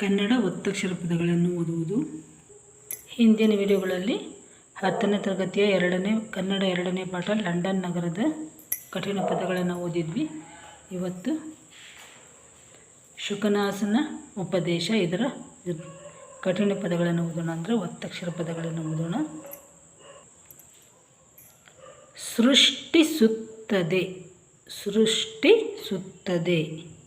ಕನ್ನಡ ಒತ್ತಕ್ಷರ ಪದಗಳನ್ನು ಓದುವುದು. ಹಿಂದಿನ ವಿಡಿಯೋಗಳಲ್ಲಿ ಹತ್ತನೇ ತರಗತಿಯ ಎರಡನೇ, ಕನ್ನಡ ಎರಡನೇ ಪಾಠ ಲಂಡನ್ ನಗರದ ಕಠಿಣ ಪದಗಳನ್ನು ಓದಿದ್ವಿ. ಇವತ್ತು ಶುಕನಾಸನ ಉಪದೇಶ ಇದರ ಕಠಿಣ ಪದಗಳನ್ನು ಓದೋಣ ಅಂದರೆ ಒತ್ತಕ್ಷರ ಪದಗಳನ್ನು ಓದೋಣ. ಸೃಷ್ಟಿಸುತ್ತದೆ ಸೃಷ್ಟಿಸುತ್ತದೆ.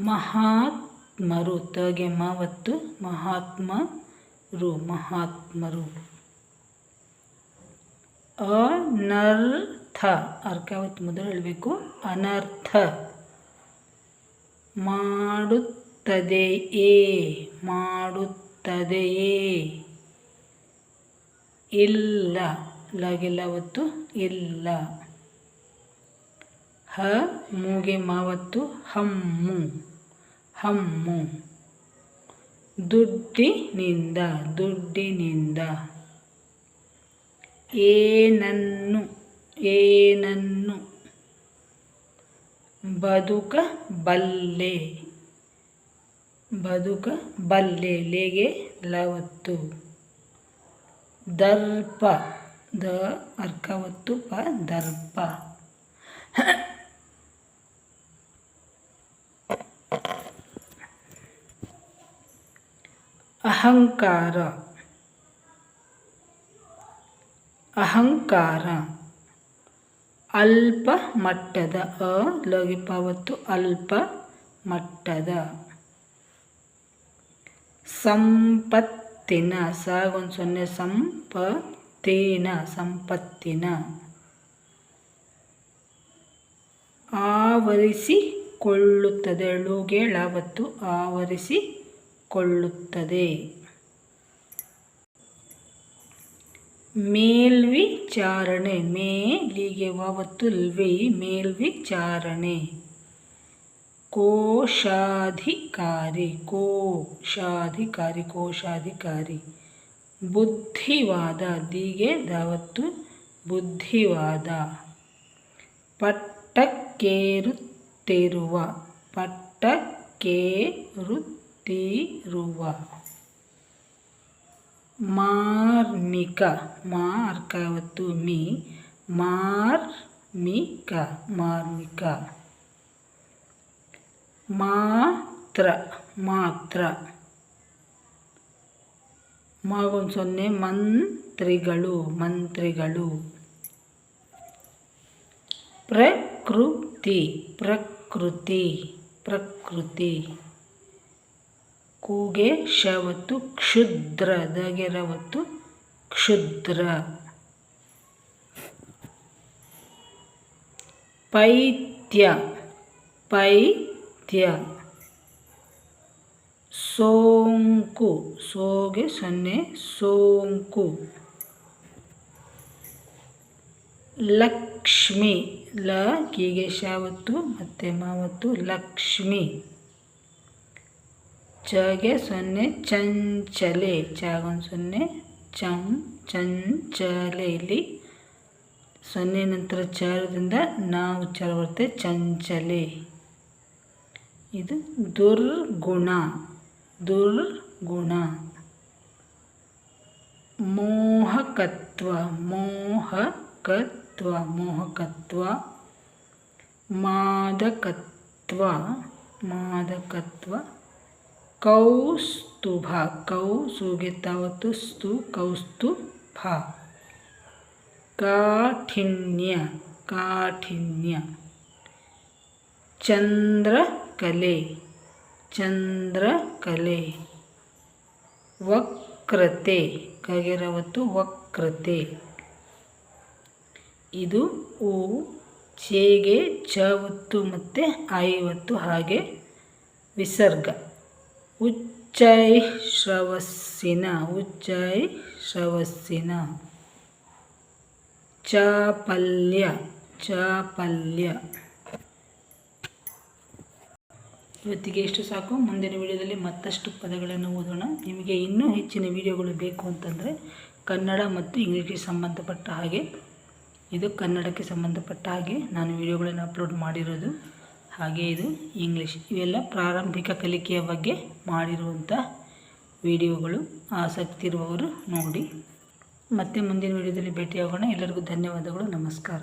ಮಹಾತ್ಮರು ತಗೆ ಮಾವತ್ತು ಮಹಾತ್ಮರು ಮಹಾತ್ಮರು. ಅನರ್ಥ ಅರ್ಕಾವತ್ತು ಮೊದಲು ಹೇಳಬೇಕು. ಅನರ್ಥ. ಮಾಡುತ್ತದೆಯೇ ಮಾಡುತ್ತದೆಯೇ. ಇಲ್ಲ. ಲಗೆಲ್ಲ ಒತ್ತು ಇಲ್ಲ. ಹ, ಮೂಗೆ ಮಾವತ್ತು ಹಮ್ಮು. ಹಮ್ಮು. ದುಡ್ಡಿನಿಂದ ದುಡ್ಡಿನಿಂದ. ಏನನ್ನು ಏನನ್ನು. ಬದುಕಬಲ್ಲೆ ಬದುಕಬಲ್ಲೆ ಲೆಗೆ ಲವತ್ತು. ದರ್ಪ ದ ಅರ್ಕವತ್ತು ಪ ದರ್ಪ. ಅಹಂಕಾರ. ಅಹಂಕಾರ. ಅಲ್ಪ ಮಟ್ಟದ. ಅ ಲಗಿ ಪಾವತ್ತು ಅಲ್ಪ ಮಟ್ಟದ. ಸಂಪತ್ತಿನ. ಸಾಗೊಂದು ಸೊನ್ನೆ. ಸಂಪತ್ತಿನ. ಸಂಪತ್ತಿನ. ಆವರಿಸಿಕೊಳ್ಳುತ್ತದೆ. ಳುಗೇಳಾವತ್ತು ಆವರಿಸಿಕೊಳ್ಳುತ್ತದೆ ಮೇಲ್ವಿಚಾರಣೆ ಮೇಲಿಗೆ ಲ್ವಿ ಮೇಲ್ವಿಚಾರಣೆ. ಕೋಶಾಧಿಕಾರಿ ಕೋಶಾಧಿಕಾರಿ ಕೋಶಾಧಿಕಾರಿ. ಬುದ್ಧಿವಾದ ದಿಗೆ ದಾವತ್ತು ಬುದ್ಧಿವಾದ. ಪಟ್ಟಕ್ಕೇರುತ್ತಿರುವ ಪಟ್ಟಕ್ಕೇರುತ್ತಿರುವ ಮಾರ್ಮಿಕ, ಮಾರ್ಕ ಅರ್ಕಾವತ್ತು ಮಿ, ಮಾರ್ಮಿಕ ಮಾರ್ಮಿಕ. ಮಾತ್ರ ಮಾತ್ರ. ಮಾಗೊಂದು ಸೊನ್ನೆ, ಮಂತ್ರಿಗಳು ಮಂತ್ರಿಗಳು. ಪ್ರಕೃತಿ ಪ್ರಕೃತಿ ಪ್ರಕೃತಿ. ಕೂಗೆ ಶವತ್ತು ಕ್ಷುದ್ರ, ದಗೆರವತ್ತು ಕ್ಷುದ್ರ. ಪೈತ್ಯ ಪೈತ್ಯ. ಸೋಂಕು, ಸೋಗೆ ಸೊನ್ನೆ, ಸೋಂಕು. ಲಕ್ಷ್ಮಿ, ಲ, ಕೀಗೆ ಶಾವತ್ತು, ಮತ್ತು ಮಾವತ್ತು ಲಕ್ಷ್ಮಿ. ಚಗೆ ಸೊನ್ನೆ ಚಂಚಲೆ ಚಾಗೊಂದು ಸೊನ್ನೆ, ಚಂ ಚಂಚಲೆ ಇಲ್ಲಿ ಸೊನ್ನೆ ನಂತರ ಚಾರದಿಂದ ನಾ ಉಚ್ಚಾರ ಬರುತ್ತೆ ಚಂಚಲೆ ಇದು ದುರ್ಗುಣ. ದುರ್ಗುಣ. ಮೋಹಕತ್ವ. ಮೋಹಕತ್ವ. ಮೋಹಕತ್ವ. ಮಾದಕತ್ವ. ಮಾದಕತ್ವ. ಕೌಸ್ತುಭ. ಕೌ ಸುಗೆ ತಾವತ್ತು ಸ್ತು ಕೌಸ್ತುಭ ಕಾಠಿಣ್ಯ ಕಾಠಿಣ್ಯ. ಚಂದ್ರಕಲೆ ಚಂದ್ರಕಲೆ. ವಕ್ರತೆ, ಕಗೆರವತ್ತು ವಕ್ರತೆ. ಇದು ಉ ಚೇಗೆ ಚವತ್ತು ಮತ್ತು ಐವತ್ತು ಹಾಗೆ ವಿಸರ್ಗ. ಉಚ್ಚೈ ಶ್ರವಸ್ಸಿನ ಉಚ್ಚೈ ಶ್ರವಸ್ಸಿನ ಚಾಪಲ್ಯ ಚಾಪಲ್ಯ. ಇವತ್ತಿಗೆ ಎಷ್ಟು ಸಾಕು. ಮುಂದಿನ ವಿಡಿಯೋದಲ್ಲಿ ಮತ್ತಷ್ಟು ಪದಗಳನ್ನು ಓದೋಣ. ನಿಮಗೆ ಇನ್ನೂ ಹೆಚ್ಚಿನ ವಿಡಿಯೋಗಳು ಬೇಕು ಅಂತಂದರೆ ಕನ್ನಡ ಮತ್ತು ಇಂಗ್ಲೀಷಿಗೆ ಸಂಬಂಧಪಟ್ಟ ಹಾಗೆ. ಇದು ಕನ್ನಡಕ್ಕೆ ಸಂಬಂಧಪಟ್ಟ ಹಾಗೆ ನಾನು ವಿಡಿಯೋಗಳನ್ನು ಅಪ್ಲೋಡ್ ಮಾಡಿರೋದು. ಹಾಗೆ ಇದು ಇಂಗ್ಲೀಷ್ ಇವೆಲ್ಲ ಪ್ರಾರಂಭಿಕ ಕಲಿಕೆಯ ಬಗ್ಗೆ ಮಾಡಿರುವಂಥ ವಿಡಿಯೋಗಳು. ಆಸಕ್ತಿ ಇರುವವರು ನೋಡಿ. ಮತ್ತೆ ಮುಂದಿನ ವಿಡಿಯೋದಲ್ಲಿ ಭೇಟಿಯಾಗೋಣ. ಎಲ್ಲರಿಗೂ ಧನ್ಯವಾದಗಳು. ನಮಸ್ಕಾರ.